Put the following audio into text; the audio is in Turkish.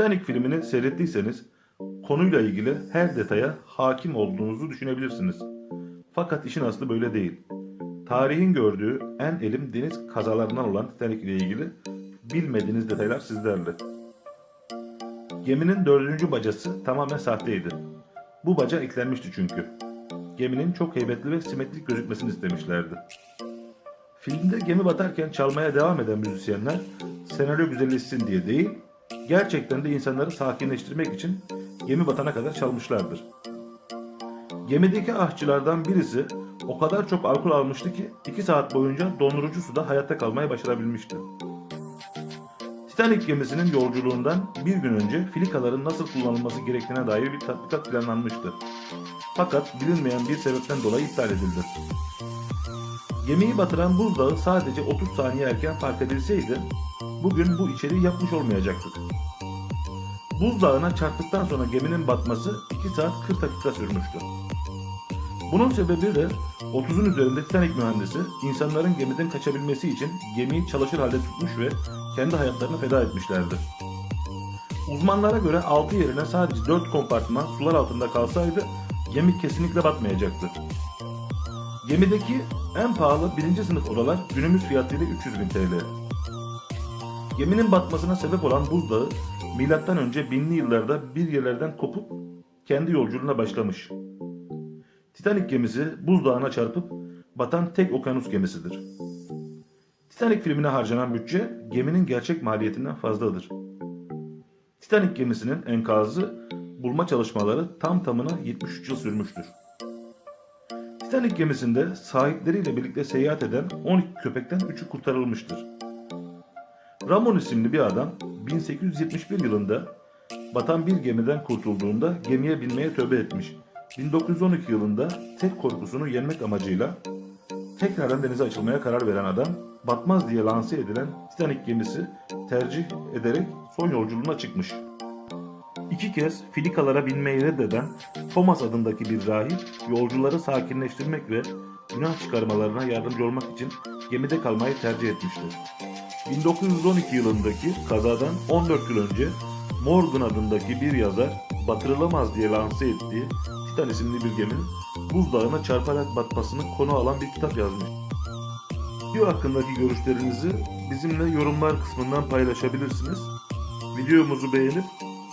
Titanic filmini seyrettiyseniz konuyla ilgili her detaya hakim olduğunuzu düşünebilirsiniz. Fakat işin aslı böyle değil. Tarihin gördüğü en elim deniz kazalarından olan Titanic ile ilgili bilmediğiniz detaylar sizlerle. Geminin dördüncü bacası tamamen sahteydi. Bu baca eklenmişti çünkü. Geminin çok heybetli ve simetrik gözükmesini istemişlerdi. Filmde gemi batarken çalmaya devam eden müzisyenler senaryo güzelleşsin diye değil, gerçekten de insanları sakinleştirmek için gemi batana kadar çalmışlardır. Gemideki aşçılardan birisi o kadar çok alkol almıştı ki 2 saat boyunca dondurucu suda hayatta kalmayı başarabilmişti. Titanic gemisinin yolculuğundan bir gün önce filikaların nasıl kullanılması gerektiğine dair bir tatbikat planlanmıştı. Fakat bilinmeyen bir sebepten dolayı iptal edildi. Gemiyi batıran buzdağı sadece 30 saniye erken fark edilseydi, bugün bu içeriği yapmış olmayacaktık. Buzdağına çarptıktan sonra geminin batması 2 saat 40 dakika sürmüştü. Bunun sebebi de 30'un üzerinde Titanic mühendisi insanların gemiden kaçabilmesi için gemiyi çalışır halde tutmuş ve kendi hayatlarını feda etmişlerdi. Uzmanlara göre 6 yerine sadece 4 kompartman sular altında kalsaydı gemi kesinlikle batmayacaktı. Gemideki en pahalı birinci sınıf odalar günümüz fiyatıyla 300 bin TL. Geminin batmasına sebep olan buzdağı milattan önce binli yıllarda bir yerlerden kopup kendi yolculuğuna başlamış. Titanic gemisi buzdağına çarpıp batan tek okyanus gemisidir. Titanic filmine harcanan bütçe geminin gerçek maliyetinden fazladır. Titanic gemisinin enkazı bulma çalışmaları tam tamına 73 yıl sürmüştür. Titanic gemisinde sahipleriyle birlikte seyahat eden 12 köpekten 3'ü kurtarılmıştır. Ramon isimli bir adam 1871 yılında batan bir gemiden kurtulduğunda gemiye binmeye tövbe etmiş. 1912 yılında tek korkusunu yenmek amacıyla tekrardan denize açılmaya karar veren adam batmaz diye lanse edilen Titanic gemisi tercih ederek son yolculuğuna çıkmış. İki kez filikalara binmeyi reddeden Thomas adındaki bir rahip yolcuları sakinleştirmek ve günah çıkarmalarına yardımcı olmak için gemide kalmayı tercih etmiştir. 1912 yılındaki kazadan 14 yıl önce Morgan adındaki bir yazar batırılamaz diye lanse ettiği Titan isimli bir geminin buzdağına çarparak batmasını konu alan bir kitap yazmış. Video hakkındaki görüşlerinizi bizimle yorumlar kısmından paylaşabilirsiniz. Videomuzu beğenip